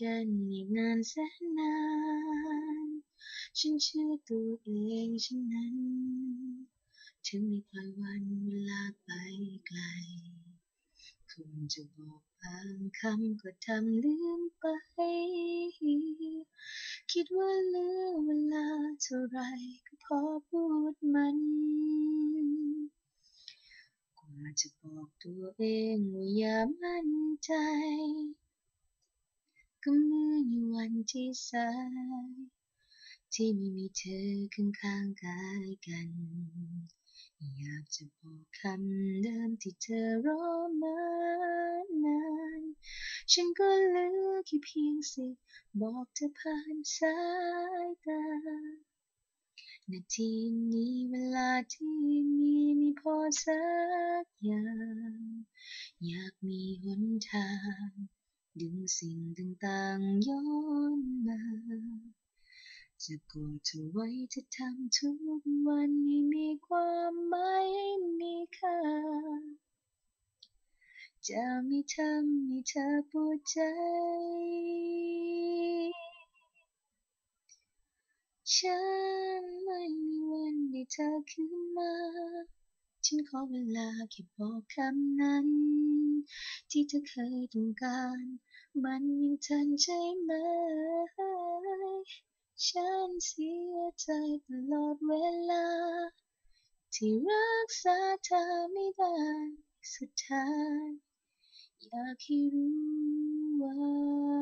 กันอีกนานแสนนาน ฉันเชื่อตัวเองเช่นนั้น ถึงไม่ปล่อยวันเวลาไปไกล คงจะบอกบางคำก็ทำลืมไป คิดว่าเหลือเวลาเท่าไรก็พอพูดมันกว่าจะบอกตัวเองว่าอย่ามั่นใจ ก็เหมื่อในวันที่สาย ที่ไม่มีเธอข้างๆกายกัน อยากจะบอกคำเดิมที่เธอรอมานาน ฉันก็เหลือแค่เพียงสิทธิ์บอกเธอผ่านสายตานาทีนี้เวลาที่มีไม่พอสักอย่าง อยากมีหนทาง ดึงสิ่งต่างๆย้อนมา จะกอดเธอไว้จะทำทุกวันให้มีความหมายมีค่า จะไม่ทำให้เธอปวดใจ ฉันไม่มีวันได้เธอคืนมา ฉันขอเวลาแค่บอกคำนั้น ที่เธอเคยต้องการ มันยังทันใช่ไหม ฉันเสียใจตลอดเวลา ที่รักษาเธอไม่ได้สุดท้ายอยากให้รู้ว่า